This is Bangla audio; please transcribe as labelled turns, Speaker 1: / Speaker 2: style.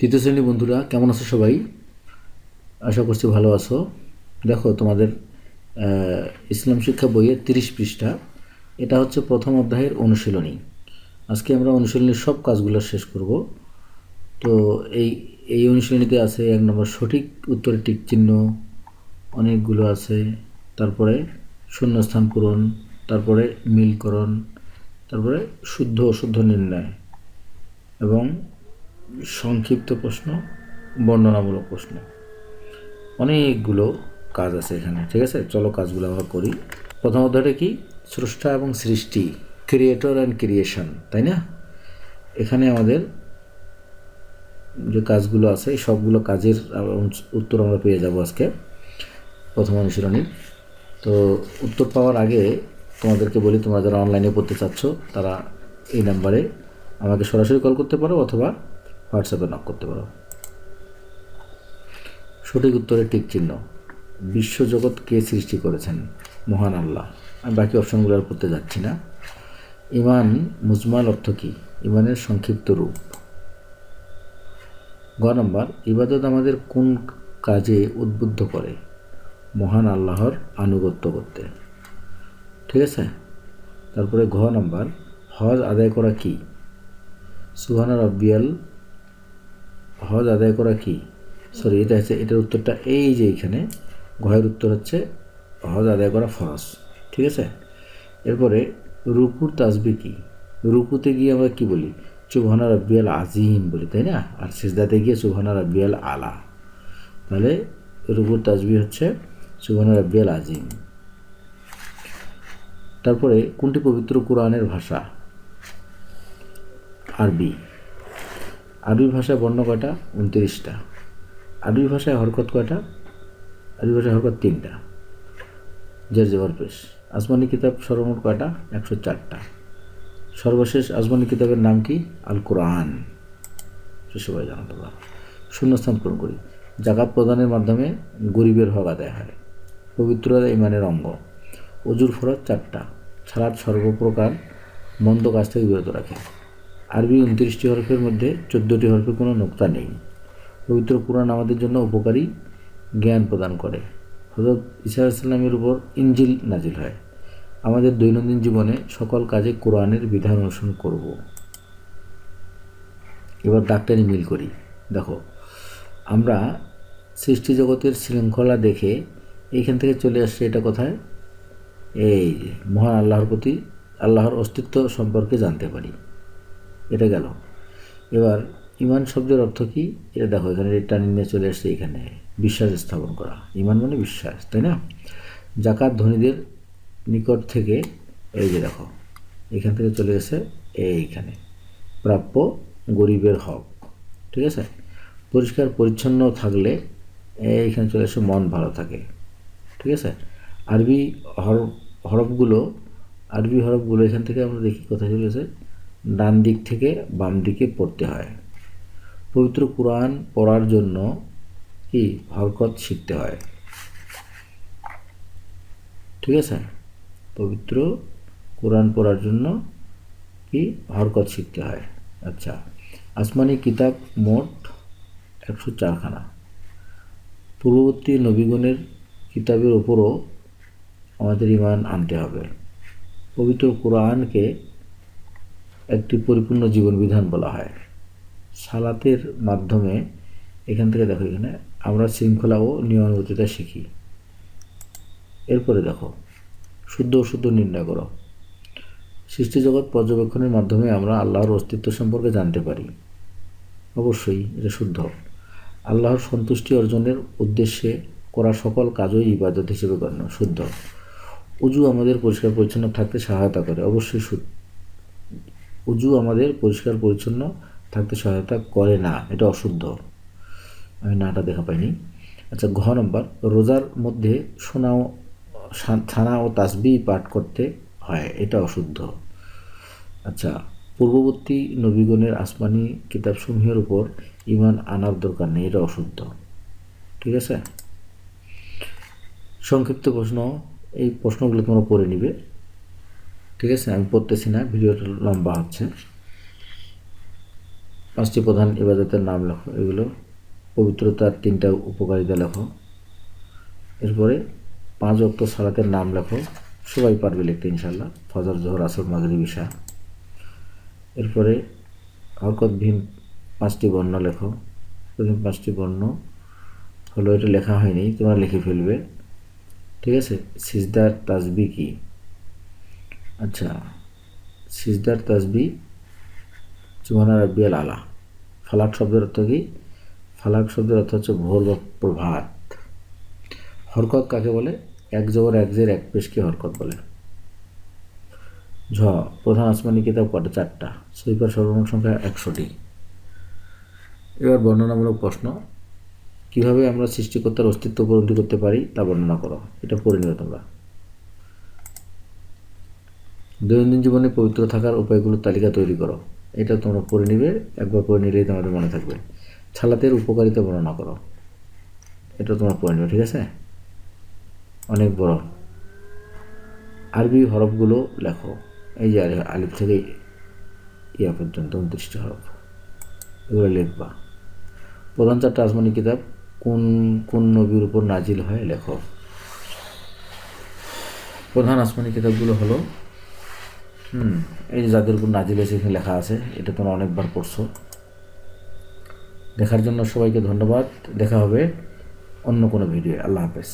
Speaker 1: তৃতীয় শ্রেণি বন্ধুরা, কেমন আছো সবাই? আশা করছি ভালো আছো। দেখো, তোমাদের ইসলাম শিক্ষা বইয়ের তিরিশ পৃষ্ঠা। এটা হচ্ছে প্রথম অধ্যায়ের অনুশীলনী। আজকে আমরা অনুশীলনীর সব কাজগুলো শেষ করব। তো এই এই অনুশীলনীতে আছে এক নম্বর সঠিক উত্তরে টিক চিহ্ন, অনেকগুলো আছে। তারপরে শূন্যস্থান পূরণ, তারপরে মিলকরণ, তারপরে শুদ্ধ অশুদ্ধ নির্ণয় এবং সংক্ষিপ্ত প্রশ্ন, বর্ণনামূলক প্রশ্ন। অনেকগুলো কাজ আছে এখানে, ঠিক আছে? চলো কাজগুলো আমরা করি। প্রথম অধ্যায়টা কি? স্রষ্টা এবং সৃষ্টি ক্রিয়েটর অ্যান্ড ক্রিয়েশন তাই না? এখানে আমাদের যে কাজগুলো আছে সবগুলো কাজের উত্তর আমরা পেয়ে যাব আজকে, প্রথম অনুশীলনী তো উত্তর পাওয়ার আগে তোমাদেরকে বলি, তোমরা যারা অনলাইনে পড়তে চাচ্ছ, তারা এই নাম্বারে আমাকে সরাসরি কল করতে পারো অথবা হোয়াটসঅ্যাপে নক করতে পারো। সঠিক উত্তরে টিক চিহ্ন। বিশ্বজগৎ কে সৃষ্টি করেছেন? মহান আল্লাহ। আমি বাকি অপশনগুলো আর করতে যাচ্ছি না। ইমান মুজমাল অর্থ কী? ইমানের সংক্ষিপ্ত রূপ। গ নম্বর, ইবাদত আমাদের কোন কাজে উদ্বুদ্ধ করে? মহান আল্লাহর আনুগত্য করতে। ঠিক আছে? তারপরে ঘ নম্বর, হজ আদায় করা কি? সুহানা রব্বিয়াল হজ আদায় করা কি? সরি এটা হচ্ছে, এটার উত্তরটা এই যে এখানে ঘয়ের উত্তর হচ্ছে হজ আদায় করা ফরজ, ঠিক আছে? এরপরে, রুকুর তাজবি কি? রুকুতে গিয়ে আমরা কি বলি? সুবহানা রব্বিয়াল আজিম বলি, তাই না? আর সিজদাতে গিয়ে সুবহানা রব্বিয়াল আলা। তাহলে, রুকুর তাজবি হচ্ছে সুবহানা রব্বিয়াল আজিম। তারপরে, কোনটি পবিত্র কোরআনের ভাষা? আরবি। আরবি ভাষায় বর্ণ কয়টা? উনত্রিশটা। আরবি ভাষায় হরকত কয়টা? আরবি ভাষায় হরকত তিনটা। জের জবর পেশ। আসমানি কিতাব সর্বমোট কয়টা? একশো চারটা। সর্বশেষ আসমানি কিতাবের নাম কি? আল কোরআন সে সবাই জানো তোমরা শূন্যস্থান পূরণ করি। জাকাত প্রদানের মাধ্যমে গরিবের হক আদায় হয়। পবিত্রতা ইমানের অঙ্গ। অজুর ফরত চারটা। সালাদ সর্বপ্রকার মন্দ কাজ থেকে বিরত রাখে। আরবি উনত্রিশটি হরফের মধ্যে চোদ্দোটি হরফে কোনো নোক্তা নেই। পবিত্র কোরআন আমাদের জন্য উপকারী জ্ঞান প্রদান করে। হজরত ইসা ইসলামের উপর ইঞ্জিল নাজিল হয়। আমাদের দৈনন্দিন জীবনে সকল কাজে কোরআনের বিধান অনুসরণ করব। এবার ডাক্তারি মিল করি। দেখো, আমরা সৃষ্টি জগতের শৃঙ্খলা দেখে এইখান থেকে চলে আসছে এটা কোথায়? এই মহান আল্লাহর প্রতি আল্লাহর অস্তিত্ব সম্পর্কে জানতে পারি। এটা গেল। এবার ইমান শব্দের অর্থ কি? এটা দেখো, এখানে এটা নিয়ে চলে আসছে এখানে। বিশ্বাস স্থাপন করা। ইমান মানে বিশ্বাস, তাই না? জাকাত ধনীদের নিকট থেকে, এই যে দেখো, এখান থেকে চলে গেছে এইখানে। প্রাপ্য গরিবের হক, ঠিক আছে? পরিষ্কার, পরিচ্ছন্ন থাকলে এইখানে চলে এসে মন ভালো থাকে, ঠিক আছে? আরবি হরফ হরফগুলো, আরবি হরফগুলো এখান থেকে আমরা দেখি কোথায় চলে গেছে ডান দিক থেকে বাম দিকে পড়তে হয়। পবিত্র কোরআন পড়ার জন্য কি হরকত শিখতে হয়? ঠিক আছে? পবিত্র কোরআন পড়ার জন্য কি হরকত শিখতে হয়? আচ্ছা আসমানি কিতাব মোট একশো চারখানা। পূর্ববর্তী নবীগণের কিতাবের ওপরও আমাদের ইমান আনতে হবে। পবিত্র কোরআনকে একটি পরিপূর্ণ জীবন বিধান বলা হয়। সালাতের মাধ্যমে এখান থেকে দেখো এখানে, আমরা শৃঙ্খলা ও নিয়মানুবর্তিতা শিখি। এরপরে দেখো, শুদ্ধ অশুদ্ধ নির্ণয় করো। সৃষ্টিজগৎ পর্যবেক্ষণের মাধ্যমে আমরা আল্লাহর অস্তিত্ব সম্পর্কে জানতে পারি। অবশ্যই এটা শুদ্ধ। আল্লাহর সন্তুষ্টি অর্জনের উদ্দেশ্যে করা সকল কাজই ইবাদত হিসেবে গণ্য, শুদ্ধ। উজু আমাদের পরিষ্কার পরিচ্ছন্ন থাকতে সহায়তা করে, অবশ্যই সু- উজু আমাদের পরিষ্কার, পরিচ্ছন্ন থাকতে সহায়তা করে না। এটা অশুদ্ধ। আমি নাটা দেখা পাইনি। আচ্ছা ঘ নম্বর। রোজার মধ্যে সোনা ও সা- থানা ও তাসবি পাঠ করতে হয়। এটা অশুদ্ধ। আচ্ছা পূর্ববর্তী নবীগণের আসমানি কিতাবসমূহের উপর ইমান আনার দরকার নেই। এটা অশুদ্ধ। ঠিক আছে? সংক্ষিপ্ত প্রশ্ন। এই প্রশ্নগুলো তোমরা পড়ে নিবে। ঠিক আছে? আমি পড়তেছি না, ভিডিওটা লম্বা হচ্ছে। পাঁচটি প্রধান ইবাদতের নাম লেখো। এগুলো পবিত্রতার তিনটা উপকারিতা লেখো। এরপরে পাঁচ অক্ট সালাতের নাম লেখো। সবাই পারবে লিখতে ইনশাল্লাহ ফজর, জোহর, আসর, মাগরিব, ঈশা। এরপরে হরকতবিহীন পাঁচটি বর্ণ লেখো। প্রথম পাঁচটি বর্ণ হলো, এটা লেখা হয়নি, তোমরা লিখে ফেলবে। ঠিক আছে? সিজদার তাসবি কি? আচ্ছা সিজদার তাসবি চুহানা রাব্বিয়াল আলা ফালাক শব্দের অর্থ কি? ফালাক শব্দের অর্থ হচ্ছে ভোর প্রভাত। হরকত কাকে বলে? এক জবর, এক জের, এক পেশকে হরকত বলে। ঝ, প্রধান আসমানি কিতাব কটা? চারটা। সুইপার সর্বমোট সংখ্যা একশোটি। এবার বর্ণনামূলক প্রশ্ন। কীভাবে আমরা সৃষ্টিকর্তার অস্তিত্ব উপলব্ধি করতে পারি তা বর্ণনা করো। এটা পড়ে নিও তোমরা। দৈনন্দিন জীবনে পবিত্র থাকার উপায়গুলোর তালিকা তৈরি করো। এটা তোমরা পড়ে নিবে, একবার পড়ে নিলেই তোমাদের মনে থাকবে। ছালাতের উপকারিতা বর্ণনা করো। এটা তোমরা পড়ে নিবে, ঠিক আছে? অনেক বড়। আরবি হরফগুলো লেখো। এই যে আলি- আলিফ থেকে ইয়া পর্যন্ত, উনত্রিশটি হরফ। এগুলো লিখবা। প্রধান চারটা আসমানি কিতাব, কোন কোন নবীর উপর নাজিল হয়, লেখো। প্রধান আসমানি কিতাবগুলো হলো হুম। এই যে যাদের উপর নাজিল হয়েছে, এখানে লেখা আছে। এটা তোমরা অনেকবার পড়ছো। দেখার জন্য সবাইকে ধন্যবাদ। দেখা হবে অন্য কোনো ভিডিও আল্লাহ হাফেজ।